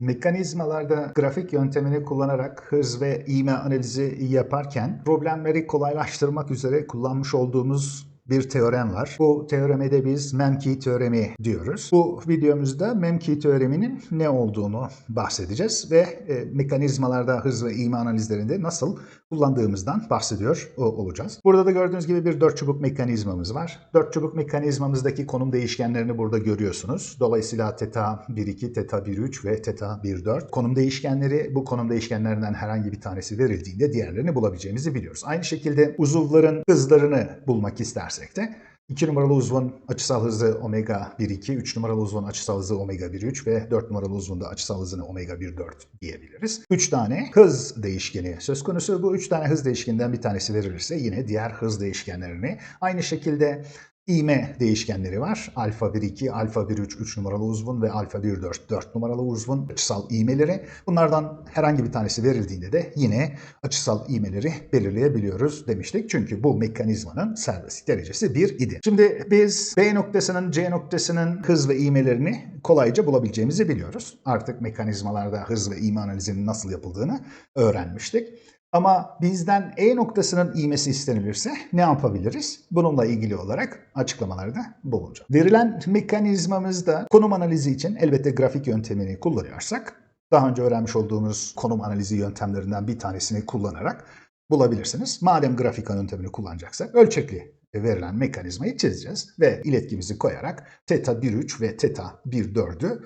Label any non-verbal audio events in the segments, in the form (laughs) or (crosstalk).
Mekanizmalarda grafik yöntemini kullanarak hız ve ivme analizi yaparken problemleri kolaylaştırmak üzere kullanmış olduğumuz bir teorem var. Bu teoreme de biz Memki teoremi diyoruz. Bu videomuzda Memki teoreminin ne olduğunu bahsedeceğiz ve e, mekanizmalarda hız ve ivme analizlerinde nasıl kullandığımızdan bahsediyor olacağız. Burada da gördüğünüz gibi bir dört çubuk mekanizmamız var. Dört çubuk mekanizmamızdaki konum değişkenlerini burada görüyorsunuz. Dolayısıyla teta 1.2, teta 1.3 ve teta 1.4. Konum değişkenleri bu konum değişkenlerinden herhangi bir tanesi verildiğinde diğerlerini bulabileceğimizi biliyoruz. Aynı şekilde uzuvların hızlarını bulmak istersek de 2 numaralı uzvun açısal hızı omega 1.2, 3 numaralı uzvun açısal hızı omega 1.3 ve 4 numaralı uzvun da açısal hızını omega 1.4 diyebiliriz. 3 tane hız değişkeni söz konusu. Bu 3 tane hız değişkeninden bir tanesi verilirse yine diğer hız değişkenlerini aynı şekilde İğme değişkenleri var. Alfa 1-2, alfa 1-3, 3 numaralı uzvun ve alfa 1-4, 4 numaralı uzvun açısal iğmeleri. Bunlardan herhangi bir tanesi verildiğinde de yine açısal iğmeleri belirleyebiliyoruz demiştik. Çünkü bu mekanizmanın serbestlik derecesi 1 idi. Şimdi biz B noktasının C noktasının hız ve iğmelerini kolayca bulabileceğimizi biliyoruz. Artık mekanizmalarda hız ve iğme analizinin nasıl yapıldığını öğrenmiştik. Ama bizden E noktasının iğmesi istenilirse ne yapabiliriz? Bununla ilgili olarak açıklamalarda bulunacağım. Verilen mekanizmamızda konum analizi için elbette grafik yöntemini kullanıyorsak daha önce öğrenmiş olduğumuz konum analizi yöntemlerinden bir tanesini kullanarak bulabilirsiniz. Madem grafik yöntemini kullanacaksak ölçekli verilen mekanizmayı çizeceğiz ve iletkimizi koyarak theta 1.3 ve theta 1.4'ü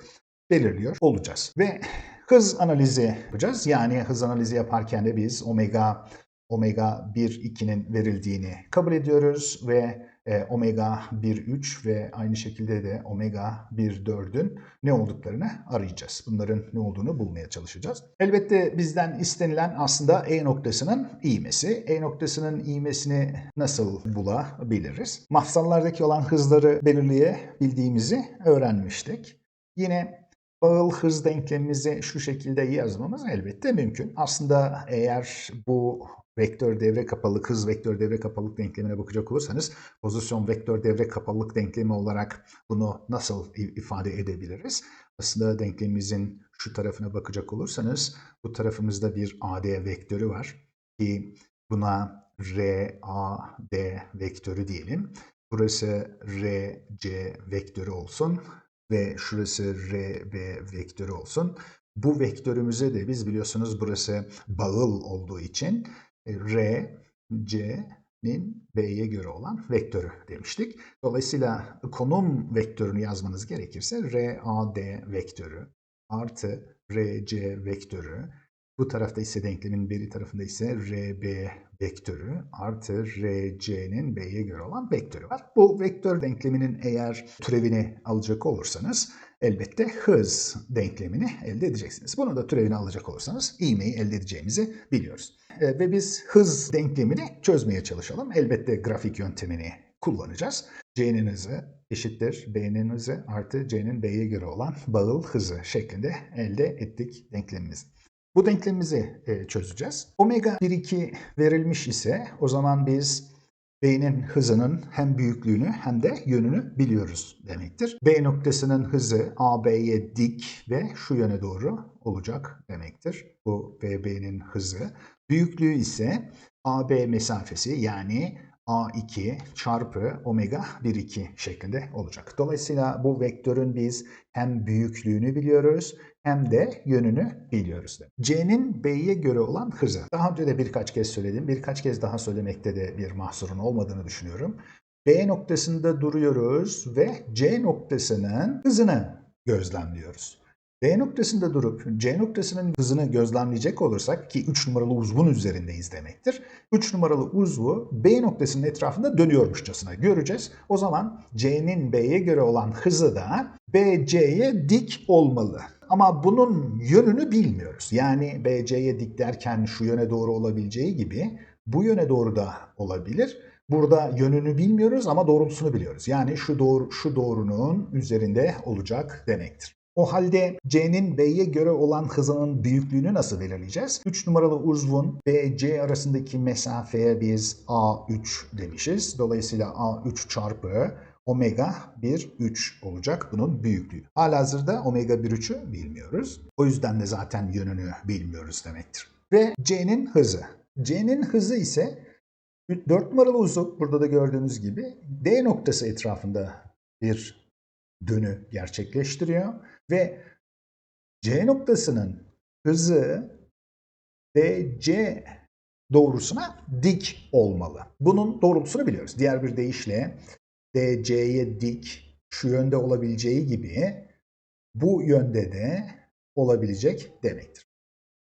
belirliyor olacağız. Ve hız analizi yapacağız. Yani hız analizi yaparken de biz omega omega 1.2'nin verildiğini kabul ediyoruz ve e, omega 1.3 ve aynı şekilde de omega 1.4'ün ne olduklarını arayacağız. Bunların ne olduğunu bulmaya çalışacağız. Elbette bizden istenilen aslında E noktasının iğmesi. E noktasının iğmesini nasıl bulabiliriz? Mafsallardaki olan hızları belirleyebildiğimizi öğrenmiştik. Yine bağıl hız denklemimizi şu şekilde yazmamız elbette mümkün. Aslında eğer bu vektör devre kapalılık, hız vektör devre kapalılık denklemine bakacak olursanız pozisyon vektör devre kapalılık denklemi olarak bunu nasıl ifade edebiliriz? Aslında denklemimizin şu tarafına bakacak olursanız bu tarafımızda bir AD vektörü var ki buna RAD vektörü diyelim. Burası RC vektörü olsun ve şurası RB vektörü olsun. Bu vektörümüze de biz biliyorsunuz burası bağıl olduğu için e, R, C'nin B'ye göre olan vektörü demiştik. Dolayısıyla konum vektörünü yazmanız gerekirse RAD vektörü artı RC vektörü bu tarafta ise denklemin beri tarafında ise RB vektörü artı RC'nin B'ye göre olan vektörü var. Bu vektör denkleminin eğer türevini alacak olursanız elbette hız denklemini elde edeceksiniz. Bunu da türevini alacak olursanız ivmeyi elde edeceğimizi biliyoruz. E, Ve biz hız denklemini çözmeye çalışalım. Elbette grafik yöntemini kullanacağız. C'nin hızı eşittir B'nin hızı artı C'nin B'ye göre olan bağıl hızı şeklinde elde ettik denklemimizi. Bu denklemimizi e, çözeceğiz. Omega 1,2 verilmiş ise o zaman biz B'nin hızının hem büyüklüğünü hem de yönünü biliyoruz demektir. B noktasının hızı AB'ye dik ve şu yöne doğru olacak demektir. Bu BB'nin hızı. Büyüklüğü ise AB mesafesi yani A2 çarpı omega 1,2 şeklinde olacak. Dolayısıyla bu vektörün biz hem büyüklüğünü biliyoruz hem de yönünü biliyoruz. C'nin B'ye göre olan hızı. Daha önce de birkaç kez söyledim. Birkaç kez daha söylemekte de bir mahsurun olmadığını düşünüyorum. B noktasında duruyoruz ve C noktasının hızını gözlemliyoruz. B noktasında durup C noktasının hızını gözlemleyecek olursak ki 3 numaralı uzvun üzerindeyiz demektir. 3 numaralı uzvu B noktasının etrafında dönüyormuşçasına göreceğiz. O zaman C'nin B'ye göre olan hızı da BC'ye dik olmalı. Ama bunun yönünü bilmiyoruz. Yani BC'ye dik derken şu yöne doğru olabileceği gibi bu yöne doğru da olabilir. Burada yönünü bilmiyoruz ama doğrultusunu biliyoruz. Yani şu doğru şu doğrunun üzerinde olacak demektir. O halde C'nin B'ye göre olan hızının büyüklüğünü nasıl belirleyeceğiz? 3 numaralı uzvun BC arasındaki mesafeye biz A3 demişiz. Dolayısıyla A3 çarpı omega 1 3 olacak bunun büyüklüğü. Halihazırda omega 1 3'ü bilmiyoruz. O yüzden de zaten yönünü bilmiyoruz demektir. Ve C'nin hızı. C'nin hızı ise 4 numaralı uzun burada da gördüğünüz gibi D noktası etrafında bir dönü gerçekleştiriyor ve C noktasının hızı DC doğrusuna dik olmalı. Bunun doğrultusunu biliyoruz. Diğer bir deyişle DC'ye dik şu yönde olabileceği gibi bu yönde de olabilecek demektir.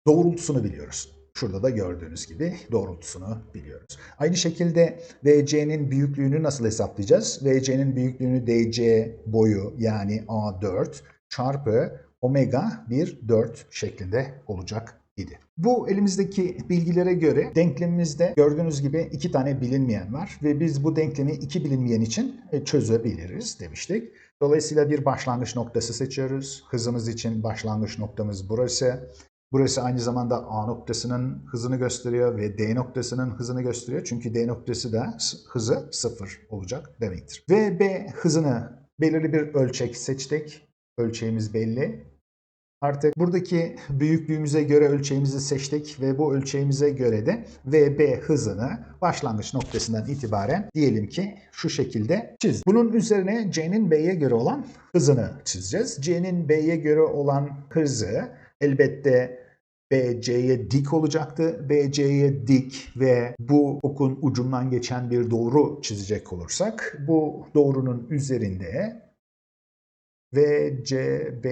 Doğrultusunu biliyoruz. Şurada da gördüğünüz gibi doğrultusunu biliyoruz. Aynı şekilde VC'nin büyüklüğünü nasıl hesaplayacağız? VC'nin büyüklüğünü DC boyu yani A4 çarpı omega 1 4 şeklinde olacak idi. Bu elimizdeki bilgilere göre denklemimizde gördüğünüz gibi iki tane bilinmeyen var ve biz bu denklemi iki bilinmeyen için e, çözebiliriz demiştik. Dolayısıyla bir başlangıç noktası seçiyoruz. Hızımız için başlangıç noktamız burası. Burası aynı zamanda A noktasının hızını gösteriyor ve D noktasının hızını gösteriyor. Çünkü D noktası da hızı sıfır olacak demektir. Ve B hızını belirli bir ölçek seçtik. Ölçeğimiz belli. Artık buradaki büyüklüğümüze göre ölçeğimizi seçtik ve bu ölçeğimize göre de VB hızını başlangıç noktasından itibaren diyelim ki şu şekilde çiz. Bunun üzerine C'nin B'ye göre olan hızını çizeceğiz. C'nin B'ye göre olan hızı elbette BC'ye dik olacaktı. BC'ye dik ve bu okun ucundan geçen bir doğru çizecek olursak bu doğrunun üzerinde VCB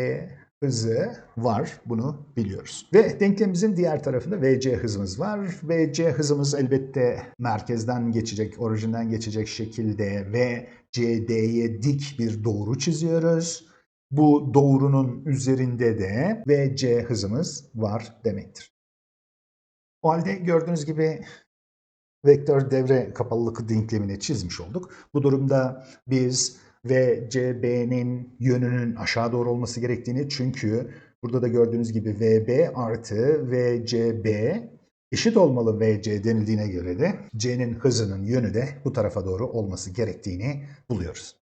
hızı var. Bunu biliyoruz. Ve denklemimizin diğer tarafında VC hızımız var. VC hızımız elbette merkezden geçecek, orijinden geçecek şekilde ve CD'ye dik bir doğru çiziyoruz. Bu doğrunun üzerinde de VC hızımız var demektir. O halde gördüğünüz gibi vektör devre kapalılık denklemini çizmiş olduk. Bu durumda biz VCB'nin yönünün aşağı doğru olması gerektiğini çünkü burada da gördüğünüz gibi VB artı VCB eşit olmalı VC denildiğine göre de C'nin hızının yönü de bu tarafa doğru olması gerektiğini buluyoruz.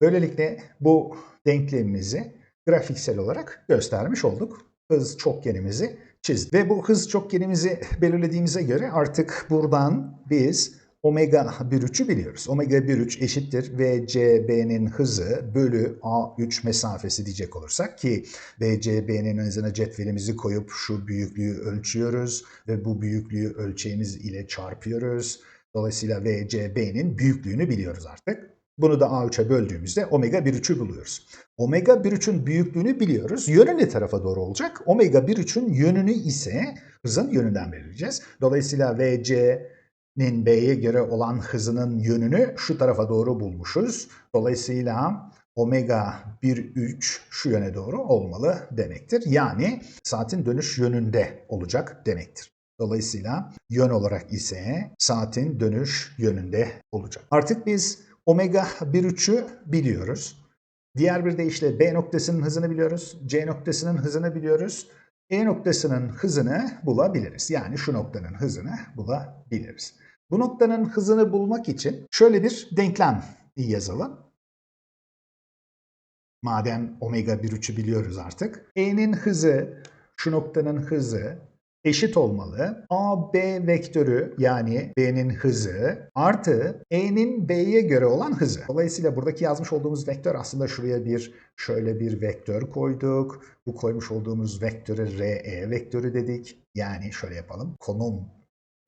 Böylelikle bu denklemimizi grafiksel olarak göstermiş olduk. Hız çokgenimizi çizdik. Ve bu hız çokgenimizi belirlediğimize göre artık buradan biz omega 1,3'ü biliyoruz. Omega 1,3 eşittir VCB'nin hızı bölü A3 mesafesi diyecek olursak ki VCB'nin hızına cetvelimizi koyup şu büyüklüğü ölçüyoruz ve bu büyüklüğü ölçeğimiz ile çarpıyoruz. Dolayısıyla VCB'nin büyüklüğünü biliyoruz artık. Bunu da A3'e böldüğümüzde omega 1,3'ü buluyoruz. Omega 1,3'ün büyüklüğünü biliyoruz. Yönü ne tarafa doğru olacak? Omega 1,3'ün yönünü ise hızın yönünden belirleyeceğiz. Dolayısıyla VC'nin B'ye göre olan hızının yönünü şu tarafa doğru bulmuşuz. Dolayısıyla omega 1,3 şu yöne doğru olmalı demektir. Yani saatin dönüş yönünde olacak demektir. Dolayısıyla yön olarak ise saatin dönüş yönünde olacak. Artık biz omega 1,3'ü biliyoruz. Diğer bir deyişle B noktasının hızını biliyoruz. C noktasının hızını biliyoruz. E noktasının hızını bulabiliriz. Yani şu noktanın hızını bulabiliriz. Bu noktanın hızını bulmak için şöyle bir denklem yazalım. Madem omega 1,3'ü biliyoruz artık. E'nin hızı, şu noktanın hızı eşit olmalı. A, B vektörü yani B'nin hızı artı E'nin B'ye göre olan hızı. Dolayısıyla buradaki yazmış olduğumuz vektör aslında şuraya bir şöyle bir vektör koyduk. Bu koymuş olduğumuz vektörü RE vektörü dedik. Yani şöyle yapalım. Konum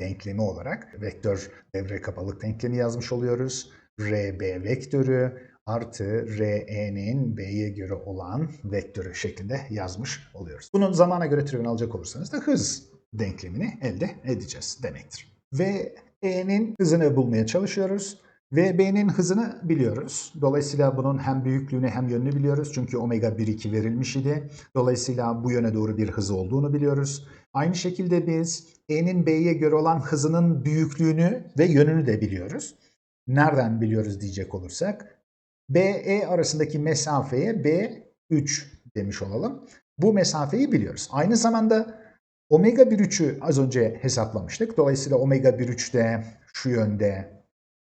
denklemi olarak vektör devre kapalık denklemi yazmış oluyoruz. RB vektörü artı RE'nin B'ye göre olan vektörü şeklinde yazmış oluyoruz. Bunun zamana göre türevini alacak olursanız da hız denklemini elde edeceğiz demektir. Ve E'nin hızını bulmaya çalışıyoruz. Ve B'nin hızını biliyoruz. Dolayısıyla bunun hem büyüklüğünü hem yönünü biliyoruz. Çünkü omega 1,2 verilmiş idi. Dolayısıyla bu yöne doğru bir hızı olduğunu biliyoruz. Aynı şekilde biz E'nin B'ye göre olan hızının büyüklüğünü ve yönünü de biliyoruz. Nereden biliyoruz diyecek olursak BE arasındaki mesafeye B3 demiş olalım. Bu mesafeyi biliyoruz. Aynı zamanda omega 1,3'ü az önce hesaplamıştık. Dolayısıyla omega 1,3 de şu yönde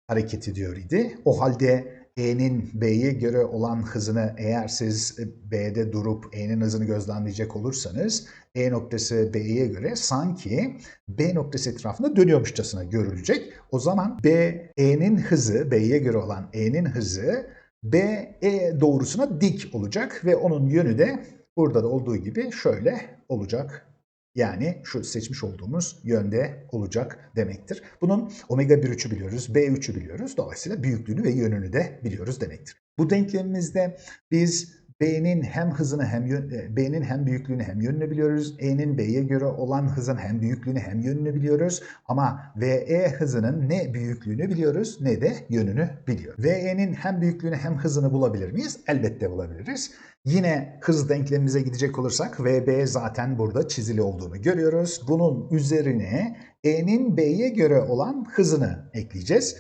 hareket ediyor idi. O halde E'nin B'ye göre olan hızını eğer siz B'de durup E'nin hızını gözlemleyecek olursanız E noktası B'ye göre sanki B noktası etrafında dönüyormuşçasına görülecek. O zaman B, E'nin hızı, B'ye göre olan E'nin hızı B, E doğrusuna dik olacak ve onun yönü de burada da olduğu gibi şöyle olacak. Yani şu seçmiş olduğumuz yönde olacak demektir. Bunun omega 1,3'ü biliyoruz, B3'ü biliyoruz. Dolayısıyla büyüklüğünü ve yönünü de biliyoruz demektir. Bu denklemimizde biz B'nin hem hızını hem yön, e, B'nin hem büyüklüğünü hem yönünü biliyoruz. E'nin B'ye göre olan hızın hem büyüklüğünü hem yönünü biliyoruz. Ama VE hızının ne büyüklüğünü biliyoruz ne de yönünü biliyoruz. VE'nin hem büyüklüğünü hem hızını bulabilir miyiz? Elbette bulabiliriz. Yine hız denklemimize gidecek olursak VB zaten burada çizili olduğunu görüyoruz. Bunun üzerine E'nin B'ye göre olan hızını ekleyeceğiz.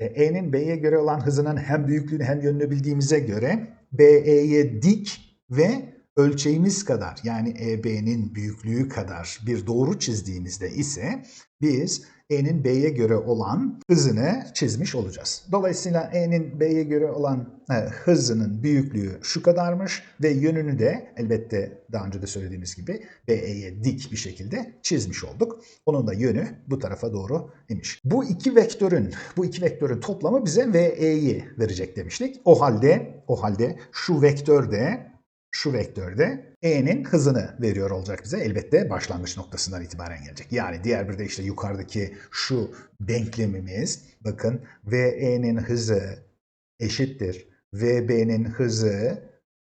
E, E'nin B'ye göre olan hızının hem büyüklüğünü hem yönünü bildiğimize göre BE'ye dik ve ölçeğimiz kadar yani EB'nin büyüklüğü kadar bir doğru çizdiğimizde ise biz E'nin B'ye göre olan hızını çizmiş olacağız. Dolayısıyla E'nin B'ye göre olan e, hızının büyüklüğü şu kadarmış ve yönünü de elbette daha önce de söylediğimiz gibi BE'ye dik bir şekilde çizmiş olduk. Onun da yönü bu tarafa doğru imiş. Bu iki vektörün bu iki vektörün toplamı bize VE'yi verecek demiştik. O halde o halde şu vektör de şu vektörde e'nin hızını veriyor olacak bize. Elbette başlangıç noktasından itibaren gelecek. Yani diğer bir de işte yukarıdaki şu denklemimiz bakın VE'nin hızı eşittir VB'nin hızı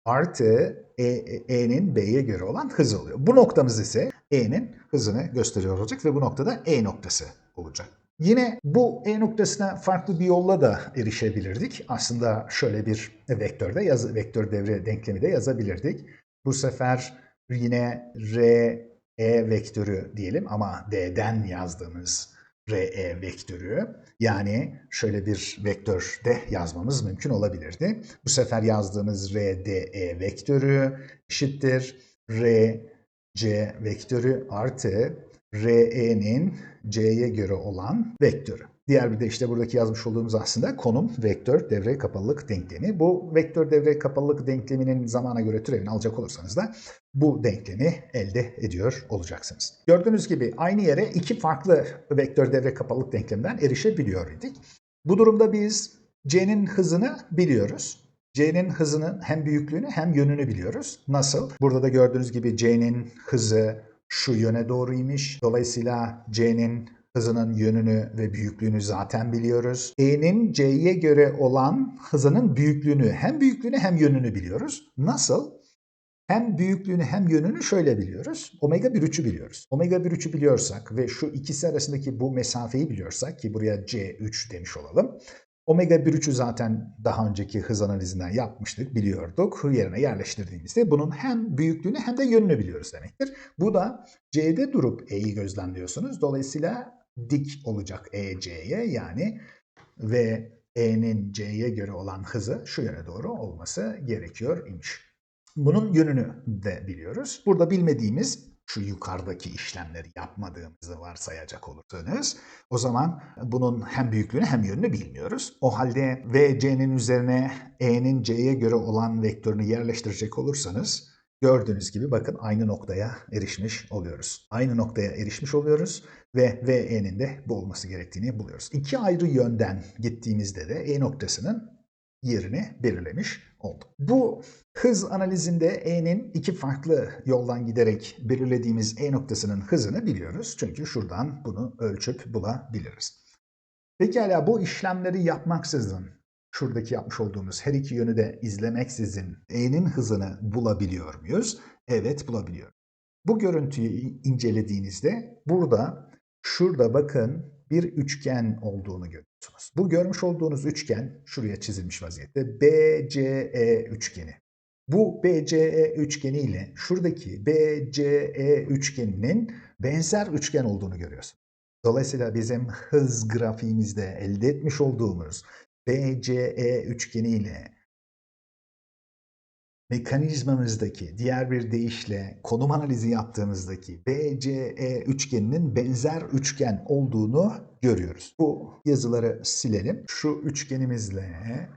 artı e, E'nin B'ye göre olan hızı oluyor. Bu noktamız ise E'nin hızını gösteriyor olacak ve bu noktada E noktası olacak. Yine bu E noktasına farklı bir yolla da erişebilirdik. Aslında şöyle bir vektörde yaz, vektör devre denklemi de yazabilirdik. Bu sefer yine R E vektörü diyelim ama D'den yazdığımız RE vektörü yani şöyle bir vektörde yazmamız mümkün olabilirdi. Bu sefer yazdığımız RDE vektörü eşittir RC vektörü artı RE'nin C'ye göre olan vektörü. Diğer bir de işte buradaki yazmış olduğumuz aslında konum vektör devre kapalılık denklemi. Bu vektör devre kapalılık denkleminin zamana göre türevini alacak olursanız da bu denklemi elde ediyor olacaksınız. Gördüğünüz gibi aynı yere iki farklı vektör devre kapalılık denkleminden erişebiliyor idik. Bu durumda biz C'nin hızını biliyoruz. C'nin hızının hem büyüklüğünü hem yönünü biliyoruz. Nasıl? Burada da gördüğünüz gibi C'nin hızı şu yöne doğruymuş. Dolayısıyla C'nin hızının yönünü ve büyüklüğünü zaten biliyoruz. E'nin C'ye göre olan hızının büyüklüğünü, hem büyüklüğünü hem yönünü biliyoruz. Nasıl? Hem büyüklüğünü hem yönünü şöyle biliyoruz. Omega 1,3'ü biliyoruz. Omega 1,3'ü biliyorsak ve şu ikisi arasındaki bu mesafeyi biliyorsak ki buraya C3 demiş olalım. Omega 1,3'ü zaten daha önceki hız analizinden yapmıştık, biliyorduk. Yerine yerleştirdiğimizde bunun hem büyüklüğünü hem de yönünü biliyoruz demektir. Bu da C'de durup E'yi gözlemliyorsunuz. Dolayısıyla dik olacak EC'ye yani ve E'nin C'ye göre olan hızı şu yöne doğru olması gerekiyor imiş. Bunun yönünü de biliyoruz. Burada bilmediğimiz şu yukarıdaki işlemleri yapmadığımızı varsayacak olursanız o zaman bunun hem büyüklüğünü hem yönünü bilmiyoruz. O halde VC'nin üzerine E'nin C'ye göre olan vektörünü yerleştirecek olursanız gördüğünüz gibi bakın aynı noktaya erişmiş oluyoruz. Aynı noktaya erişmiş oluyoruz ve VE'nin de bu olması gerektiğini buluyoruz. İki ayrı yönden gittiğimizde de E noktasının yerini belirlemiş olduk. Bu hız analizinde E'nin iki farklı yoldan giderek belirlediğimiz E noktasının hızını biliyoruz. Çünkü şuradan bunu ölçüp bulabiliriz. Pekala bu işlemleri yapmaksızın, şuradaki yapmış olduğumuz her iki yönü de izlemeksizin E'nin hızını bulabiliyor muyuz? Evet bulabiliyoruz. Bu görüntüyü incelediğinizde burada şurada bakın bir üçgen olduğunu görüyorsunuz. Bu görmüş olduğunuz üçgen şuraya çizilmiş vaziyette BCE üçgeni. Bu BCE üçgeni ile şuradaki BCE üçgeninin benzer üçgen olduğunu görüyorsunuz. Dolayısıyla bizim hız grafiğimizde elde etmiş olduğumuz BCE üçgeni ile mekanizmamızdaki diğer bir deyişle konum analizi yaptığımızdaki BCE üçgeninin benzer üçgen olduğunu görüyoruz. Bu yazıları silelim. Şu üçgenimizle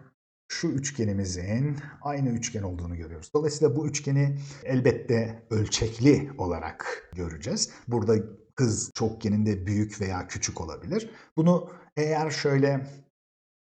şu üçgenimizin aynı üçgen olduğunu görüyoruz. Dolayısıyla bu üçgeni elbette ölçekli olarak göreceğiz. Burada hız çokgeninde büyük veya küçük olabilir. Bunu eğer şöyle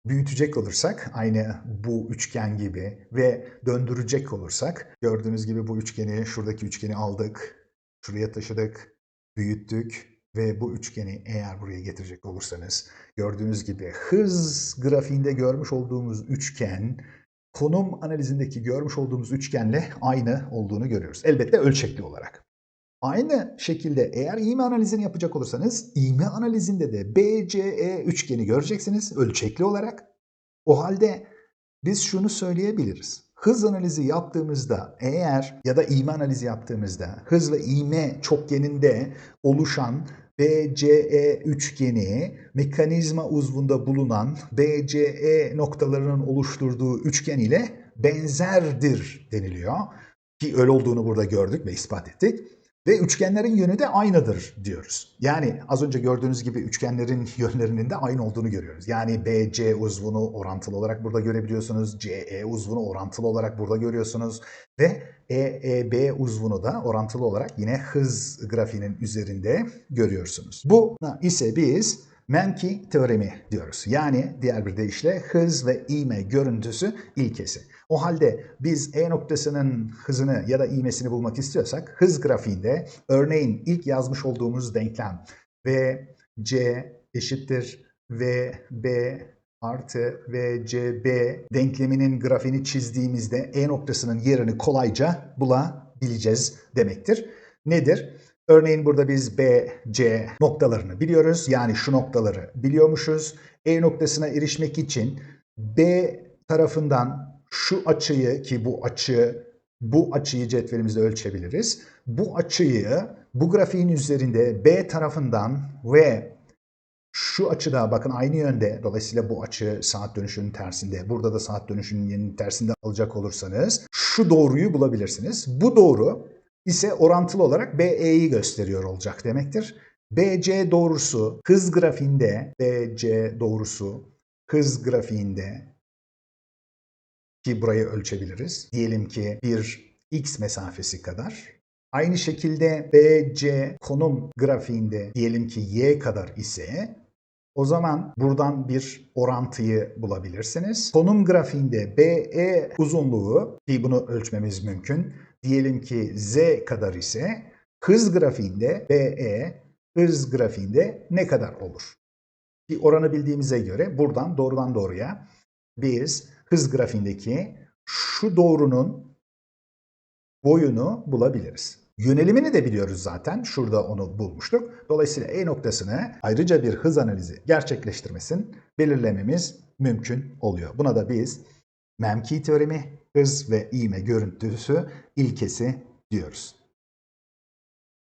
büyütecek olursak aynı bu üçgen gibi ve döndürecek olursak gördüğünüz gibi bu üçgeni şuradaki üçgeni aldık. Şuraya taşıdık, büyüttük ve bu üçgeni eğer buraya getirecek olursanız gördüğünüz gibi hız grafiğinde görmüş olduğumuz üçgen konum analizindeki görmüş olduğumuz üçgenle aynı olduğunu görüyoruz. Elbette ölçekli olarak. Aynı şekilde eğer ivme analizini yapacak olursanız ivme analizinde de BCE üçgeni göreceksiniz ölçekli olarak. O halde biz şunu söyleyebiliriz. Hız analizi yaptığımızda eğer ya da ivme analizi yaptığımızda hız ve ivme çokgeninde oluşan BCE üçgeni mekanizma uzvunda bulunan BCE noktalarının oluşturduğu üçgen ile benzerdir deniliyor. Ki öyle olduğunu burada gördük ve ispat ettik. Ve üçgenlerin yönü de aynıdır diyoruz. Yani az önce gördüğünüz gibi üçgenlerin (laughs) yönlerinin de aynı olduğunu görüyoruz. Yani BC uzvunu orantılı olarak burada görebiliyorsunuz. CE uzvunu orantılı olarak burada görüyorsunuz. Ve EEB uzvunu da orantılı olarak yine hız grafiğinin üzerinde görüyorsunuz. Bu ise biz Menki teoremi diyoruz. Yani diğer bir deyişle hız ve ivme görüntüsü ilkesi. O halde biz E noktasının hızını ya da ivmesini bulmak istiyorsak hız grafiğinde örneğin ilk yazmış olduğumuz denklem V C eşittir V B artı VCB denkleminin grafiğini çizdiğimizde E noktasının yerini kolayca bulabileceğiz demektir. Nedir? Örneğin burada biz B, C noktalarını biliyoruz. Yani şu noktaları biliyormuşuz. E noktasına erişmek için B tarafından şu açıyı ki bu açı bu açıyı cetvelimizde ölçebiliriz. Bu açıyı bu grafiğin üzerinde B tarafından ve şu açıda bakın aynı yönde dolayısıyla bu açı saat dönüşünün tersinde. Burada da saat dönüşünün tersinde alacak olursanız şu doğruyu bulabilirsiniz. Bu doğru ise orantılı olarak BE'yi gösteriyor olacak demektir. BC doğrusu hız grafiğinde BC doğrusu hız grafiğinde ki burayı ölçebiliriz. Diyelim ki bir x mesafesi kadar. Aynı şekilde BC konum grafiğinde diyelim ki y kadar ise o zaman buradan bir orantıyı bulabilirsiniz. Konum grafiğinde BE uzunluğu ki bunu ölçmemiz mümkün. Diyelim ki z kadar ise hız grafiğinde BE hız grafiğinde ne kadar olur? Bir oranı bildiğimize göre buradan doğrudan doğruya biz hız grafiğindeki şu doğrunun boyunu bulabiliriz. Yönelimini de biliyoruz zaten. Şurada onu bulmuştuk. Dolayısıyla E noktasını ayrıca bir hız analizi gerçekleştirmesin belirlememiz mümkün oluyor. Buna da biz Memki teoremi, hız ve ivme görüntüsü ilkesi diyoruz.